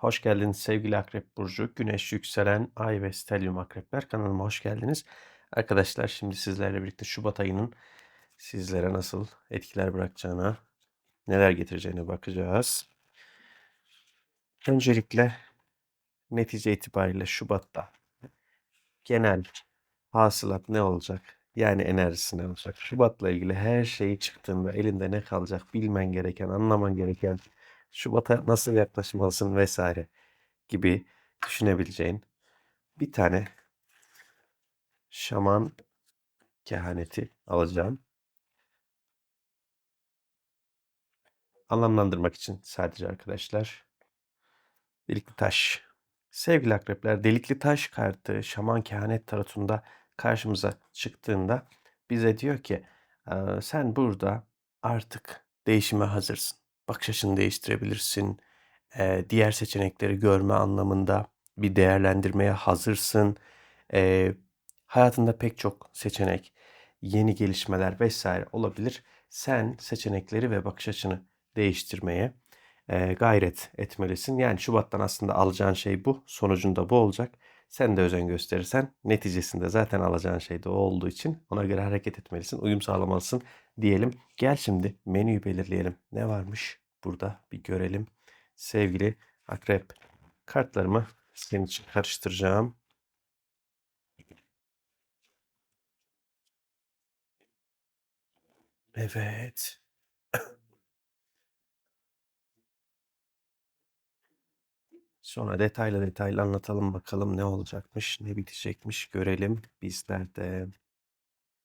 Hoş geldiniz sevgili Akrep Burcu, Güneş, Yükselen, Ay ve Stelyum Akrepler kanalıma hoş geldiniz. Arkadaşlar şimdi sizlerle birlikte Şubat ayının sizlere nasıl etkiler bırakacağına, neler getireceğine bakacağız. Öncelikle netice itibariyle Şubat'ta genel hasılat ne olacak? Yani enerjisi ne olacak? Şubat'la ilgili her şeyi çıktığında elinde ne kalacak bilmen gereken, anlaman gereken, Şubat'a nasıl yaklaşmalısın vesaire gibi düşünebileceğin bir tane şaman kehaneti alacağım. Anlamlandırmak için sadece arkadaşlar. Delikli taş. Sevgili akrepler, delikli taş kartı şaman kehanet tarotunda karşımıza çıktığında bize diyor ki "Eee, sen burada artık değişime hazırsın. Bakış açını değiştirebilirsin. Eee, diğer seçenekleri görme anlamında bir değerlendirmeye hazırsın. Eee, hayatında pek çok seçenek, yeni gelişmeler vesaire olabilir. Sen seçenekleri ve bakış açını değiştirmeye eee, gayret etmelisin. Yani Şubat'tan aslında alacağın şey bu. Sonucunda bu olacak. Sen de özen gösterirsen neticesinde zaten alacağın şey de o olduğu için ona göre hareket etmelisin, uyum sağlamalısın diyelim. Gel şimdi menüyü belirleyelim. Ne varmış burada bir görelim. Sevgili Akrep, kartlarımı senin için karıştıracağım. Evet. Sonra detaylı detaylı anlatalım bakalım ne olacakmış, ne bitecekmiş görelim bizler de.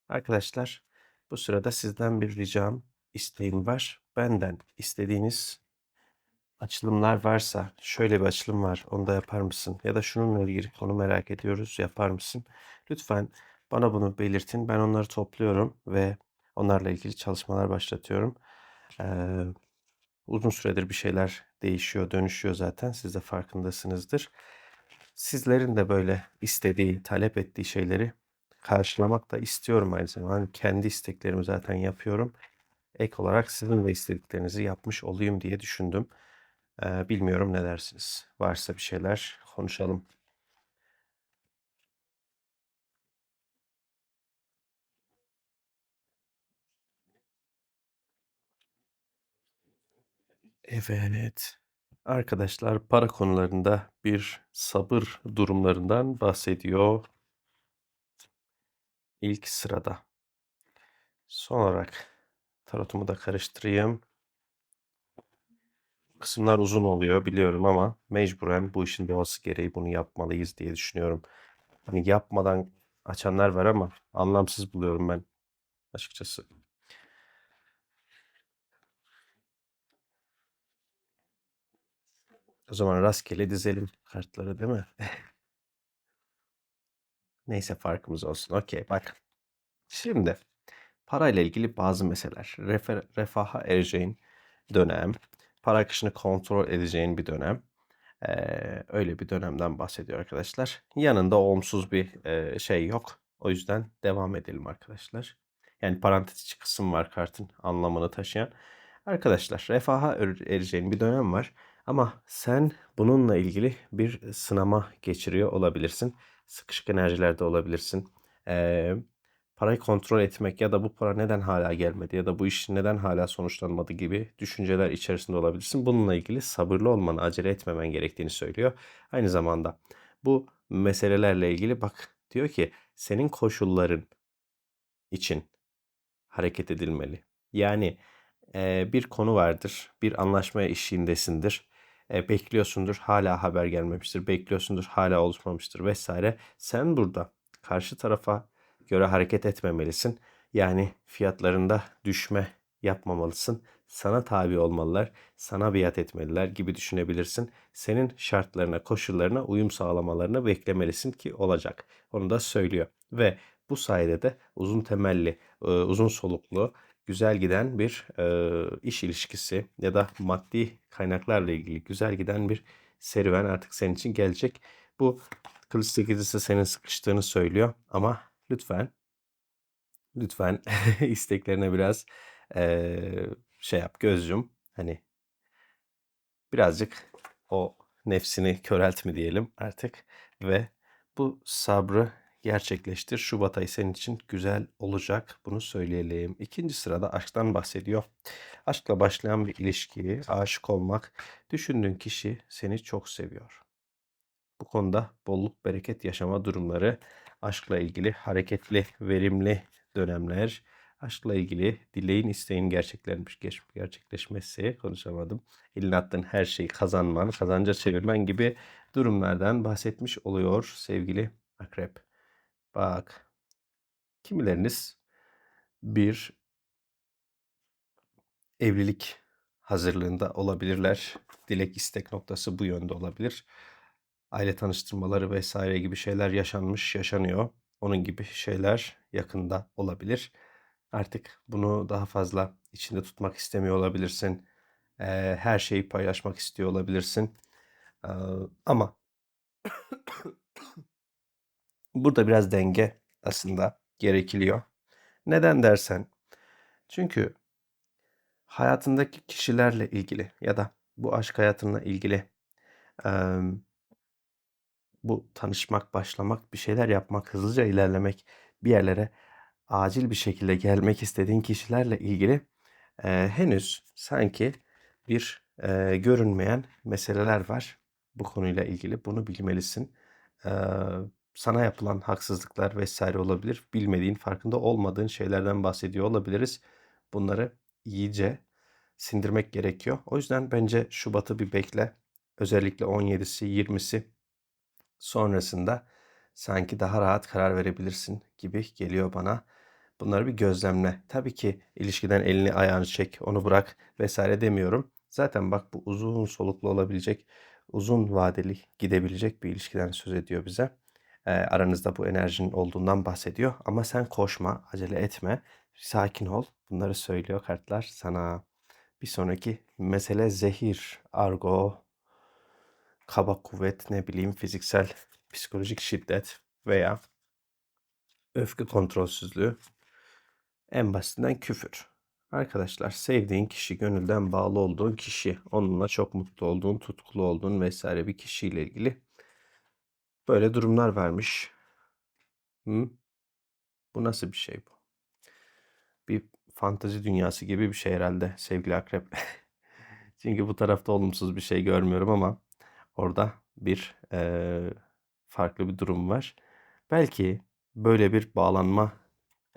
Arkadaşlar bu sırada sizden bir ricam, isteğim var. Benden istediğiniz açılımlar varsa şöyle bir açılım var onu da yapar mısın? Ya da şununla ilgili konu merak ediyoruz yapar mısın? Lütfen bana bunu belirtin. Ben onları topluyorum ve onlarla ilgili çalışmalar başlatıyorum. Ee, uzun süredir bir şeyler değişiyor, dönüşüyor zaten. Siz de farkındasınızdır. Sizlerin de böyle istediği, talep ettiği şeyleri karşılamak da istiyorum aynı zamanda. Hani kendi isteklerimi zaten yapıyorum. Ek olarak sizin de istediklerinizi yapmış olayım diye düşündüm. Bilmiyorum ne dersiniz? Varsa bir şeyler konuşalım. Evet. Arkadaşlar para konularında bir sabır durumlarından bahsediyor. İlk sırada. Son olarak tarotumu da karıştırayım. Kısımlar uzun oluyor biliyorum ama mecburen bu işin doğası gereği bunu yapmalıyız diye düşünüyorum. Hani yapmadan açanlar var ama anlamsız buluyorum ben açıkçası. O zaman rastgele dizelim kartları değil mi? Neyse farkımız olsun. Okey bak. Şimdi parayla ilgili bazı meseleler. Refer, refaha ereceğin dönem. Para akışını kontrol edeceğin bir dönem. Ee, öyle bir dönemden bahsediyor arkadaşlar. Yanında olumsuz bir e, şey yok. O yüzden devam edelim arkadaşlar. Yani parantez içi kısım var kartın anlamını taşıyan. Arkadaşlar refaha er- ereceğin bir dönem var. Ama sen bununla ilgili bir sınama geçiriyor olabilirsin. Sıkışık enerjilerde olabilirsin. Ee, parayı kontrol etmek ya da bu para neden hala gelmedi ya da bu iş neden hala sonuçlanmadı gibi düşünceler içerisinde olabilirsin. Bununla ilgili sabırlı olmanı, acele etmemen gerektiğini söylüyor. Aynı zamanda bu meselelerle ilgili bak diyor ki senin koşulların için hareket edilmeli. Yani e, bir konu vardır, bir anlaşma eşiğindesindir. E, bekliyorsundur, hala haber gelmemiştir. Bekliyorsundur, hala oluşmamıştır vesaire. Sen burada karşı tarafa göre hareket etmemelisin. Yani fiyatlarında düşme yapmamalısın. Sana tabi olmalılar, sana biat etmeliler gibi düşünebilirsin. Senin şartlarına, koşullarına uyum sağlamalarını beklemelisin ki olacak. Onu da söylüyor. Ve bu sayede de uzun temelli, e, uzun soluklu, güzel giden bir e, iş ilişkisi ya da maddi kaynaklarla ilgili güzel giden bir serüven artık senin için gelecek. Bu kılıç sekizisi senin sıkıştığını söylüyor ama lütfen lütfen isteklerine biraz e, şey yap göz yum. Hani birazcık o nefsini köreltme diyelim artık ve bu sabrı gerçekleştir. Şubat ayı senin için güzel olacak. Bunu söyleyelim. İkinci sırada aşktan bahsediyor. Aşkla başlayan bir ilişki, aşık olmak, düşündüğün kişi seni çok seviyor. Bu konuda bolluk bereket yaşama durumları, aşkla ilgili hareketli, verimli dönemler, aşkla ilgili dileğin, isteğin gerçeklenmiş, geç- gerçekleşmesi, konuşamadım. Eline attığın her şeyi kazanman, kazanca çevirmen gibi durumlardan bahsetmiş oluyor sevgili akrep. Bak, kimileriniz bir evlilik hazırlığında olabilirler. Dilek istek noktası bu yönde olabilir. Aile tanıştırmaları vesaire gibi şeyler yaşanmış, yaşanıyor. Onun gibi şeyler yakında olabilir. Artık bunu daha fazla içinde tutmak istemiyor olabilirsin. Eee, her şeyi paylaşmak istiyor olabilirsin. Eee, ama burada biraz denge aslında gerekiliyor. Neden dersen, çünkü hayatındaki kişilerle ilgili ya da bu aşk hayatınla ilgili bu tanışmak, başlamak, bir şeyler yapmak, hızlıca ilerlemek, bir yerlere acil bir şekilde gelmek istediğin kişilerle ilgili e, henüz sanki bir e, görünmeyen meseleler var bu konuyla ilgili. Bunu bilmelisin. E, sana yapılan haksızlıklar vesaire olabilir. Bilmediğin, farkında olmadığın şeylerden bahsediyor olabiliriz. Bunları iyice sindirmek gerekiyor. O yüzden bence Şubat'ı bir bekle. Özellikle 17'si, 20'si sonrasında sanki daha rahat karar verebilirsin gibi geliyor bana. Bunları bir gözlemle. Tabii ki ilişkiden elini ayağını çek, onu bırak vesaire demiyorum. Zaten bak bu uzun soluklu olabilecek, uzun vadeli gidebilecek bir ilişkiden söz ediyor bize. Ee, aranızda bu enerjinin olduğundan bahsediyor. Ama sen koşma, acele etme, sakin ol. Bunları söylüyor kartlar sana. Bir sonraki mesele zehir, argo, kaba kuvvet, ne bileyim fiziksel, psikolojik şiddet veya öfke kontrolsüzlüğü. En basitinden küfür. Arkadaşlar sevdiğin kişi, gönülden bağlı olduğun kişi, onunla çok mutlu olduğun, tutkulu olduğun vesaire bir kişiyle ilgili böyle durumlar vermiş. Hı? Bu nasıl bir şey bu? Bir fantezi dünyası gibi bir şey herhalde sevgili akrep. Çünkü bu tarafta olumsuz bir şey görmüyorum ama orada bir eee, farklı bir durum var. Belki böyle bir bağlanma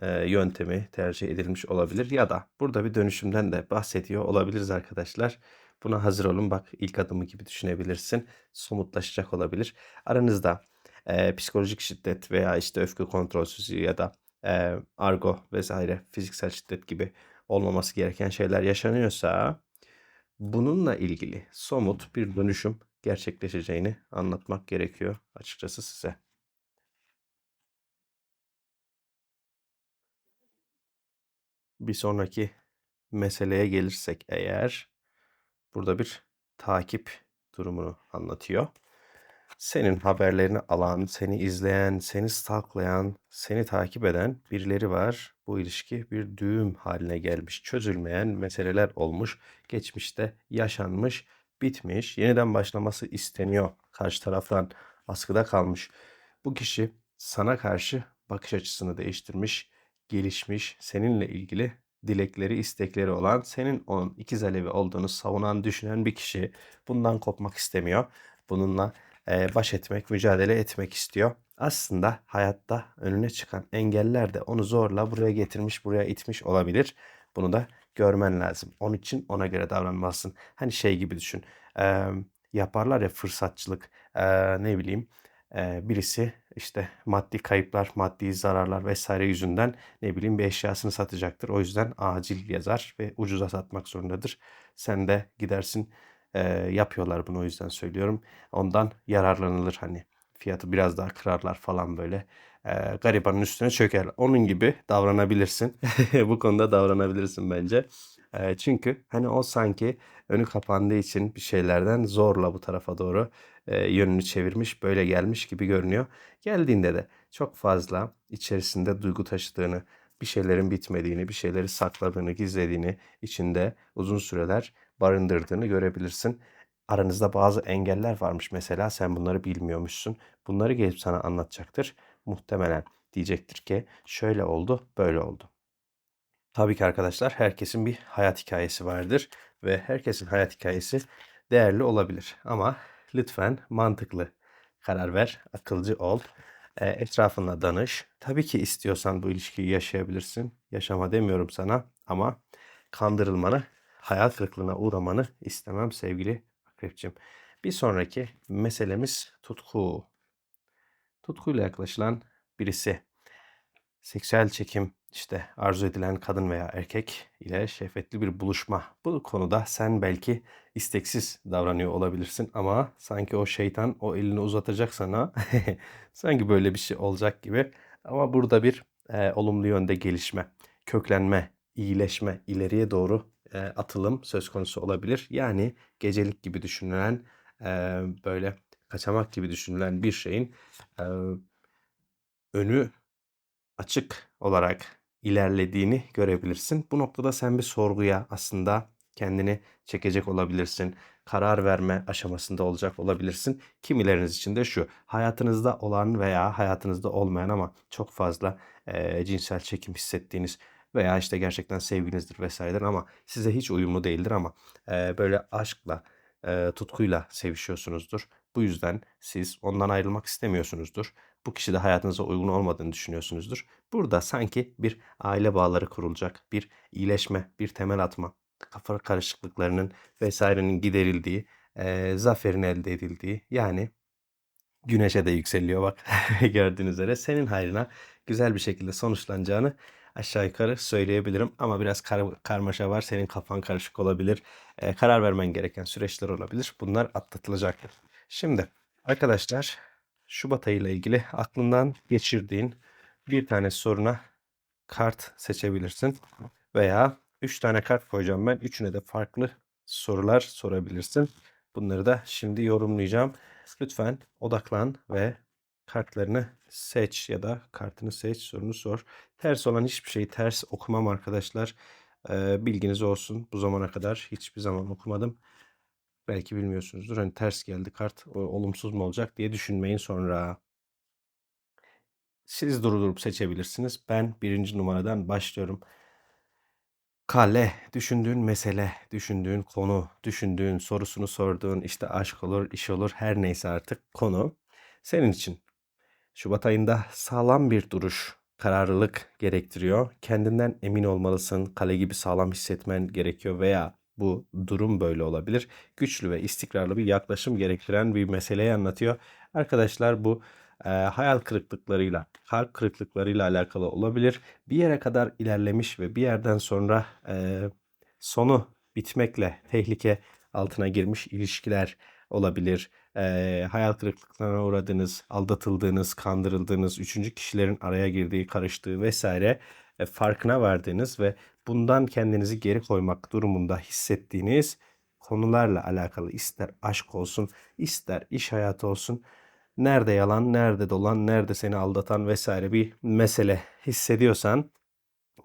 eee, yöntemi tercih edilmiş olabilir ya da burada bir dönüşümden de bahsediyor olabiliriz arkadaşlar. Buna hazır olun. Bak ilk adımı gibi düşünebilirsin. Somutlaşacak olabilir. Aranızda eee, psikolojik şiddet veya işte öfke kontrolsüzlüğü ya da eee, argo vesaire fiziksel şiddet gibi olmaması gereken şeyler yaşanıyorsa bununla ilgili somut bir dönüşüm gerçekleşeceğini anlatmak gerekiyor açıkçası size. Bir sonraki meseleye gelirsek eğer burada bir takip durumunu anlatıyor. Senin haberlerini alan, seni izleyen, seni stalklayan, seni takip eden birileri var. Bu ilişki bir düğüm haline gelmiş. Çözülmeyen meseleler olmuş. Geçmişte yaşanmış, bitmiş. Yeniden başlaması isteniyor. Karşı taraftan askıda kalmış. Bu kişi sana karşı bakış açısını değiştirmiş, gelişmiş, seninle ilgili dilekleri, istekleri olan, senin onun ikiz alevi olduğunu savunan, düşünen bir kişi bundan kopmak istemiyor. Bununla e, baş etmek, mücadele etmek istiyor. Aslında hayatta önüne çıkan engeller de onu zorla buraya getirmiş, buraya itmiş olabilir. Bunu da görmen lazım. Onun için ona göre davranmalısın. Hani şey gibi düşün. E, yaparlar ya fırsatçılık, e, ne bileyim birisi işte maddi kayıplar, maddi zararlar vesaire yüzünden ne bileyim bir eşyasını satacaktır. O yüzden acil yazar ve ucuza satmak zorundadır. Sen de gidersin e, yapıyorlar bunu o yüzden söylüyorum. Ondan yararlanılır hani fiyatı biraz daha kırarlar falan böyle. E, garibanın üstüne çöker. Onun gibi davranabilirsin. Bu konuda davranabilirsin bence. E, çünkü hani o sanki önü kapandığı için bir şeylerden zorla bu tarafa doğru e, yönünü çevirmiş, böyle gelmiş gibi görünüyor. Geldiğinde de çok fazla içerisinde duygu taşıdığını, bir şeylerin bitmediğini, bir şeyleri sakladığını, gizlediğini, içinde uzun süreler barındırdığını görebilirsin. aranızda bazı engeller varmış mesela sen bunları bilmiyormuşsun. Bunları gelip sana anlatacaktır. Muhtemelen diyecektir ki şöyle oldu, böyle oldu. Tabii ki arkadaşlar herkesin bir hayat hikayesi vardır ve herkesin hayat hikayesi değerli olabilir. Ama lütfen mantıklı karar ver, akılcı ol, e, etrafına danış. Tabii ki istiyorsan bu ilişkiyi yaşayabilirsin. Yaşama demiyorum sana ama kandırılmanı, hayal kırıklığına uğramanı istemem sevgili Akrepçim. Bir sonraki meselemiz tutku. Tutkuyla yaklaşılan birisi seksüel çekim işte arzu edilen kadın veya erkek ile şehvetli bir buluşma. Bu konuda sen belki isteksiz davranıyor olabilirsin ama sanki o şeytan o elini uzatacak sana sanki böyle bir şey olacak gibi. Ama burada bir e, olumlu yönde gelişme, köklenme, iyileşme, ileriye doğru e, atılım söz konusu olabilir. Yani gecelik gibi düşünülen e, böyle kaçamak gibi düşünülen bir şeyin e, önü açık olarak ilerlediğini görebilirsin. Bu noktada sen bir sorguya aslında kendini çekecek olabilirsin. Karar verme aşamasında olacak olabilirsin. Kimileriniz için de şu. Hayatınızda olan veya hayatınızda olmayan ama çok fazla e, cinsel çekim hissettiğiniz veya işte gerçekten sevginizdir vesairedir ama size hiç uyumlu değildir ama e, böyle aşkla, e, tutkuyla sevişiyorsunuzdur. Bu yüzden siz ondan ayrılmak istemiyorsunuzdur. Bu kişi de hayatınıza uygun olmadığını düşünüyorsunuzdur. Burada sanki bir aile bağları kurulacak, bir iyileşme, bir temel atma, kafa karışıklıklarının vesairenin giderildiği, e, zaferin elde edildiği yani güneşe de yükseliyor bak gördüğünüz üzere senin hayrına güzel bir şekilde sonuçlanacağını aşağı yukarı söyleyebilirim. Ama biraz kar karmaşa var. Senin kafan karışık olabilir. E, karar vermen gereken süreçler olabilir. Bunlar atlatılacaktır. Şimdi arkadaşlar Şubat ayı ile ilgili aklından geçirdiğin bir tane soruna kart seçebilirsin. Veya 3 tane kart koyacağım ben. Üçüne de farklı sorular sorabilirsin. Bunları da şimdi yorumlayacağım. Lütfen odaklan ve kartlarını seç ya da kartını seç sorunu sor. Ters olan hiçbir şeyi ters okumam arkadaşlar. Ee, bilginiz olsun. Bu zamana kadar hiçbir zaman okumadım. Belki bilmiyorsunuzdur. Hani ters geldi kart o, olumsuz mu olacak diye düşünmeyin sonra. Siz durdurup seçebilirsiniz. Ben birinci numaradan başlıyorum. Kale, düşündüğün mesele, düşündüğün konu, düşündüğün sorusunu sorduğun işte aşk olur, iş olur her neyse artık konu senin için. Şubat ayında sağlam bir duruş, kararlılık gerektiriyor. Kendinden emin olmalısın, kale gibi sağlam hissetmen gerekiyor veya bu durum böyle olabilir. Güçlü ve istikrarlı bir yaklaşım gerektiren bir meseleyi anlatıyor. Arkadaşlar bu e, hayal kırıklıklarıyla, kalp kırıklıklarıyla alakalı olabilir. Bir yere kadar ilerlemiş ve bir yerden sonra e, sonu bitmekle tehlike altına girmiş ilişkiler olabilir. E, hayal kırıklıklarına uğradığınız, aldatıldığınız, kandırıldığınız, üçüncü kişilerin araya girdiği, karıştığı vesaire e, farkına vardığınız ve bundan kendinizi geri koymak durumunda hissettiğiniz konularla alakalı ister aşk olsun, ister iş hayatı olsun, nerede yalan, nerede dolan, nerede seni aldatan vesaire bir mesele hissediyorsan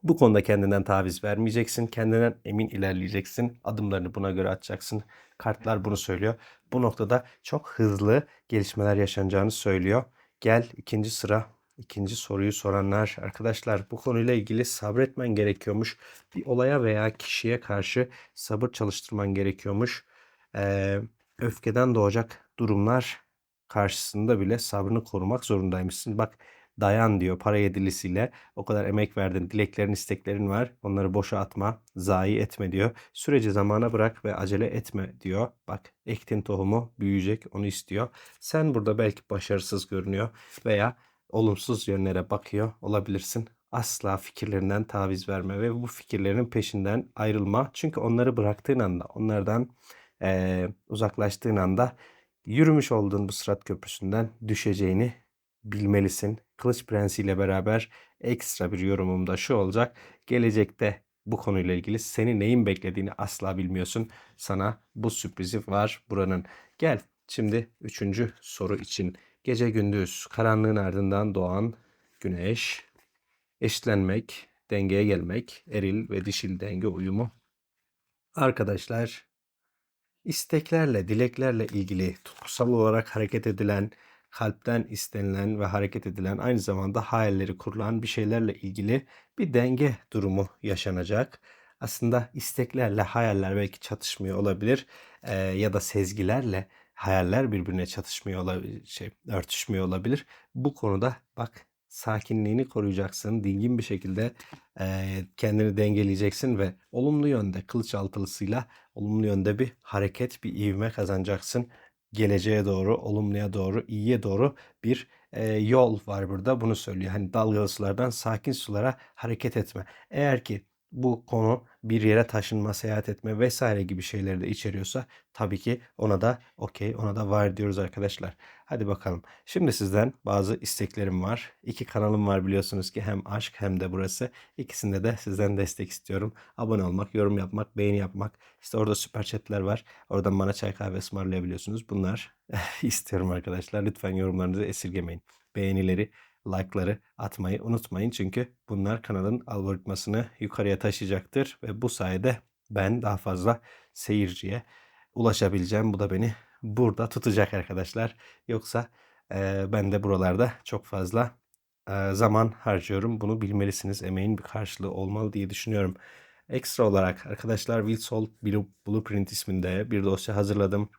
bu konuda kendinden taviz vermeyeceksin. Kendinden emin ilerleyeceksin. Adımlarını buna göre atacaksın. Kartlar bunu söylüyor. Bu noktada çok hızlı gelişmeler yaşanacağını söylüyor. Gel ikinci sıra İkinci soruyu soranlar arkadaşlar bu konuyla ilgili sabretmen gerekiyormuş. Bir olaya veya kişiye karşı sabır çalıştırman gerekiyormuş. Ee, öfkeden doğacak durumlar karşısında bile sabrını korumak zorundaymışsın. Bak dayan diyor para yedilisiyle o kadar emek verdin dileklerin isteklerin var onları boşa atma zayi etme diyor. Süreci zamana bırak ve acele etme diyor. Bak ektin tohumu büyüyecek onu istiyor. Sen burada belki başarısız görünüyor veya olumsuz yönlere bakıyor olabilirsin. Asla fikirlerinden taviz verme ve bu fikirlerin peşinden ayrılma. Çünkü onları bıraktığın anda, onlardan e, uzaklaştığın anda yürümüş olduğun bu sırat köprüsünden düşeceğini bilmelisin. Kılıç Prensi ile beraber ekstra bir yorumum da şu olacak. Gelecekte bu konuyla ilgili seni neyin beklediğini asla bilmiyorsun. Sana bu sürprizi var buranın. Gel şimdi üçüncü soru için Gece gündüz, karanlığın ardından doğan güneş, eşitlenmek, dengeye gelmek, eril ve dişil denge uyumu. Arkadaşlar, isteklerle, dileklerle ilgili tutkusal olarak hareket edilen, kalpten istenilen ve hareket edilen aynı zamanda hayalleri kurulan bir şeylerle ilgili bir denge durumu yaşanacak. Aslında isteklerle hayaller belki çatışmıyor olabilir eee, ya da sezgilerle hayaller birbirine çatışmıyor olabilir, şey, örtüşmüyor olabilir. Bu konuda bak sakinliğini koruyacaksın, dingin bir şekilde eee, kendini dengeleyeceksin ve olumlu yönde kılıç altılısıyla olumlu yönde bir hareket, bir ivme kazanacaksın. Geleceğe doğru, olumluya doğru, iyiye doğru bir eee, yol var burada. Bunu söylüyor. Hani dalgalı sulardan sakin sulara hareket etme. Eğer ki bu konu bir yere taşınma, seyahat etme vesaire gibi şeyleri de içeriyorsa tabii ki ona da okey, ona da var diyoruz arkadaşlar. Hadi bakalım. Şimdi sizden bazı isteklerim var. İki kanalım var biliyorsunuz ki hem aşk hem de burası. İkisinde de sizden destek istiyorum. Abone olmak, yorum yapmak, beğeni yapmak. İşte orada süper chatler var. Oradan bana çay kahve ısmarlayabiliyorsunuz. Bunlar istiyorum arkadaşlar. Lütfen yorumlarınızı esirgemeyin. Beğenileri, like'ları atmayı unutmayın. Çünkü bunlar kanalın algoritmasını yukarıya taşıyacaktır ve bu sayede ben daha fazla seyirciye ulaşabileceğim. Bu da beni burada tutacak arkadaşlar. Yoksa eee, ben de buralarda çok fazla eee, zaman harcıyorum. Bunu bilmelisiniz. Emeğin bir karşılığı olmalı diye düşünüyorum. Ekstra olarak arkadaşlar Blue- Blueprint isminde bir dosya hazırladım.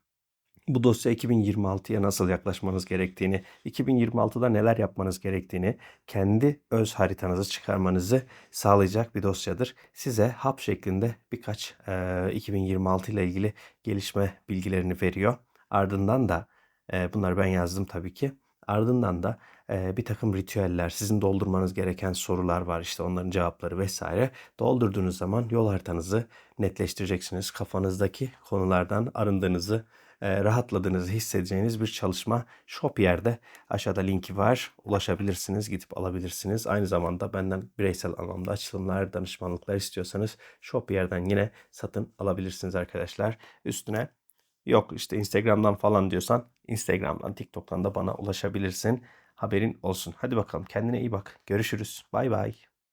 Bu dosya 2026'ya nasıl yaklaşmanız gerektiğini, 2026'da neler yapmanız gerektiğini, kendi öz haritanızı çıkarmanızı sağlayacak bir dosyadır. Size hap şeklinde birkaç eee, 2026 ile ilgili gelişme bilgilerini veriyor. Ardından da eee, bunları ben yazdım tabii ki. Ardından da eee, bir takım ritüeller, sizin doldurmanız gereken sorular var işte onların cevapları vesaire. Doldurduğunuz zaman yol haritanızı netleştireceksiniz. Kafanızdaki konulardan arındığınızı e, rahatladığınızı hissedeceğiniz bir çalışma Shopier'de aşağıda linki var. Ulaşabilirsiniz, gidip alabilirsiniz. Aynı zamanda benden bireysel anlamda açılımlar, danışmanlıklar istiyorsanız Shopier'den yine satın alabilirsiniz arkadaşlar. Üstüne yok işte Instagram'dan falan diyorsan Instagram'dan, TikTok'tan da bana ulaşabilirsin. Haberin olsun. Hadi bakalım kendine iyi bak. Görüşürüz. Bay bay.